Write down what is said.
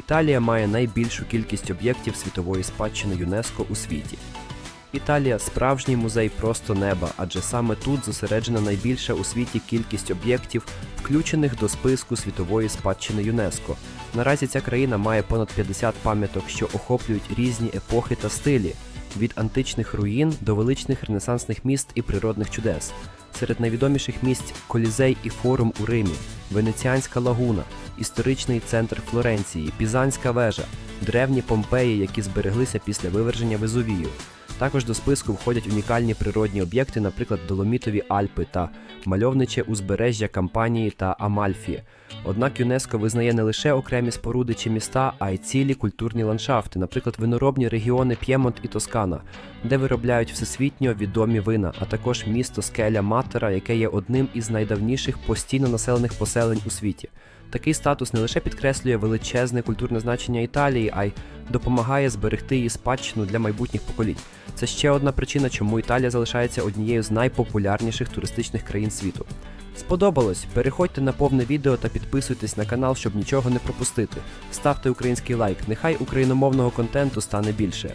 Італія має найбільшу кількість об'єктів світової спадщини ЮНЕСКО у світі. Італія справжній музей просто неба, адже саме тут зосереджена найбільша у світі кількість об'єктів, включених до списку світової спадщини ЮНЕСКО. Наразі ця країна має понад 50 пам'яток, що охоплюють різні епохи та стилі, від античних руїн до величних ренесансних міст і природних чудес. Серед найвідоміших місць Колізей і Форум у Римі, Венеціанська лагуна, історичний центр Флоренції, Пізанська вежа, древні Помпеї, які збереглися після виверження Везувію. Також до списку входять унікальні природні об'єкти, наприклад, Доломітові Альпи та мальовниче узбережжя Кампанії та Амальфі. Однак ЮНЕСКО визнає не лише окремі споруди чи міста, а й цілі культурні ландшафти, наприклад, виноробні регіони П'ємонт і Тоскана, де виробляють всесвітньо відомі вина, а також місто Скеля Матера, яке є одним із найдавніших постійно населених поселень у світі. Такий статус не лише підкреслює величезне культурне значення Італії, а й допомагає зберегти її спадщину для майбутніх поколінь. Це ще одна причина, чому Італія залишається однією з найпопулярніших туристичних країн світу. Сподобалось? Переходьте на повне відео та підписуйтесь на канал, щоб нічого не пропустити. Ставте український лайк, нехай україномовного контенту стане більше.